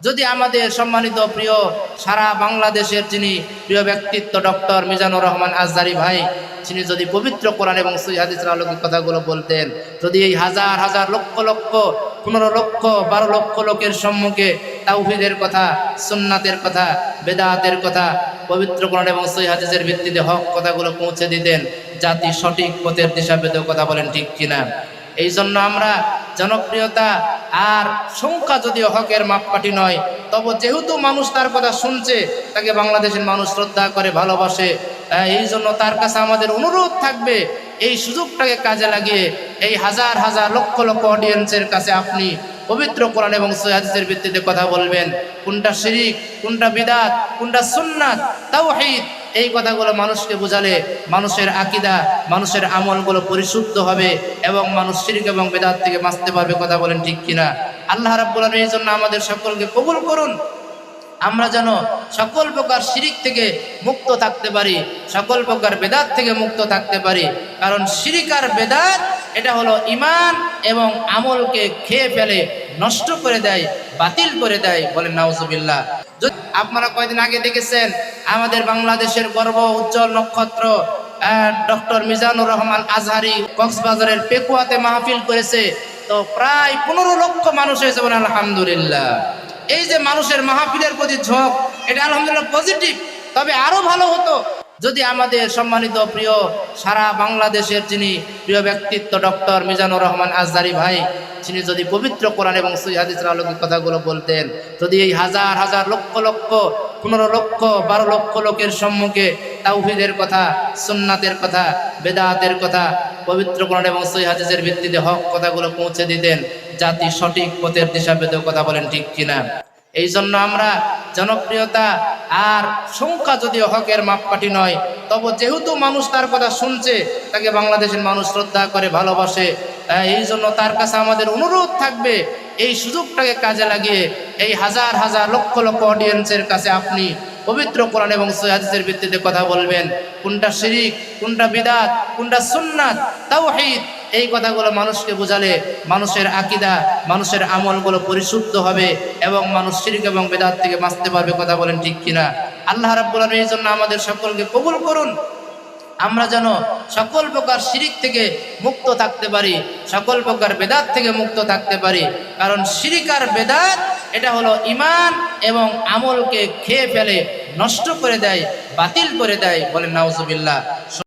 যদি আমাদের সম্মানিত প্রিয় সারা বাংলাদেশের যিনি প্রিয় ব্যক্তিত্ব ডক্টর মিজানুর রহমান আজদারি ভাই তিনি যদি পবিত্র কোরআন এবং সই হাদিসের আলোকে কথাগুলো বলতেন, যদি এই হাজার হাজার লক্ষ লক্ষ, পনেরো লক্ষ, বারো লক্ষ লোকের সম্মুখে তাওহিদের কথা, সুন্নাতের কথা, বেদাতের কথা, পবিত্র কোরআন এবং সই হাদিসের ভিত্তিতে হক কথাগুলো পৌঁছে দিতেন, জাতি সঠিক পথের দিশা পেতেও কথা বলেন ঠিক কিনা? এই জন্য আমরা জনপ্রিয়তা আর সংখ্যা যদিও হকের মাপকাঠি নয়, তবে যেহেতু মানুষ তার কথা শুনছে, তাকে বাংলাদেশের মানুষ শ্রদ্ধা করে ভালোবাসে। এই জন্য তার কাছে আমাদের অনুরোধ থাকবে, এই সুযোগটাকে কাজে লাগিয়ে এই হাজার হাজার লক্ষ লক্ষ অডিয়েন্সের কাছে আপনি পবিত্র কোরআন এবং সৈয়াদের ভিত্তিতে কথা বলবেন। কোনটা শিরিক, কোনটা বিদাত, কোনটা সুন্নাত, তাওহীদ এই কথাগুলো মানুষকে বোঝালে মানুষের আকিদা, মানুষের আমলগুলো পরিশুদ্ধ হবে এবং মানুষ শিরিক এবং বেদাত থেকে বাঁচতে পারবে, কথা বলেন ঠিক কিনা? আল্লাহ রাব্বুল আলামিন এই জন্য আমাদের সকলকে কবুল করুন। আমরা যেন সকল প্রকার শিরিক থেকে মুক্ত থাকতে পারি, সকল প্রকার বেদাত থেকে মুক্ত থাকতে পারি। কারণ শিরিক আর বেদাত, এটা হলো ইমান এবং আমলকে খেয়ে ফেলে, নষ্ট করে দেয়, বাতিল করে দেয়, বলেন নাউজুবিল্লাহ। আপনারা কয়েকদিন আগে দেখেছেন, আমাদের বাংলাদেশের গর্ব উজ্জ্বল নক্ষত্র ডক্টর মিজানুর রহমান আজহারি কক্সবাজারের পেকুয়াতে মাহফিল করেছে, তো প্রায় পনেরো লক্ষ মানুষ হয়েছে বলে আলহামদুলিল্লাহ। এই যে মানুষের মাহফিলের প্রতি ঝোঁক, এটা আলহামদুলিল্লাহ পজিটিভ তবে আরও ভালো হতো। যদি আমাদের সম্মানিত প্রিয় সারা বাংলাদেশের যিনি প্রিয় ব্যক্তিত্ব ডক্টর মিজানুর রহমান আজদারি ভাই তিনি যদি পবিত্র কোরআন এবং সই হাদিসের আলোকে কথাগুলো বলতেন, যদি এই হাজার হাজার লক্ষ লক্ষ, পনেরো লক্ষ, বারো লক্ষ লোকের সম্মুখে তাওহিদের কথা, সুন্নাতের কথা, বেদাতের কথা, পবিত্র কোরআন এবং সই হাদিসের ভিত্তিতে হক কথাগুলো পৌঁছে দিতেন, জাতি সঠিক পথের দিশা পেতেও কথা বলেন ঠিক কিনা? এই জন্য আমরা জনপ্রিয়তা আর সংখ্যা যদিও হকের মাপকাঠি নয়, তবে যেহেতু মানুষ তার কথা শুনছে, তাকে বাংলাদেশের মানুষ শ্রদ্ধা করে ভালোবাসে। এই জন্য তার কাছে আমাদের অনুরোধ থাকবে, এই সুযোগটাকে কাজে লাগিয়ে এই হাজার হাজার লক্ষ লক্ষ অডিয়েন্সের কাছে আপনি পবিত্র কোরআন এবং সৈয়াদের ভিত্তিতে কথা বলবেন। কোনটা শিরিক, কোনটা বিদাত, কোনটা সুন্নাত, তাওহীদ এই কথাগুলো মানুষকে বোঝালে মানুষের আকিদা, মানুষের আমলগুলো পরিশুদ্ধ হবে এবং মানুষ শিরিক এবং বেদাত থেকে বাঁচতে পারবে, কথা বলেন ঠিক কিনা? আল্লাহ রাব্বুল এই জন্য আমাদের সকলকে কবুল করুন। আমরা যেন সকল প্রকার শিরিক থেকে মুক্ত থাকতে পারি, সকল প্রকার বেদাত থেকে মুক্ত থাকতে পারি। কারণ শিরিক আর বেদাত, এটা হলো ইমান এবং আমলকে খেয়ে ফেলে, নষ্ট করে দেয়, বাতিল করে দেয় বলেন নাউজুবিল্লাহ।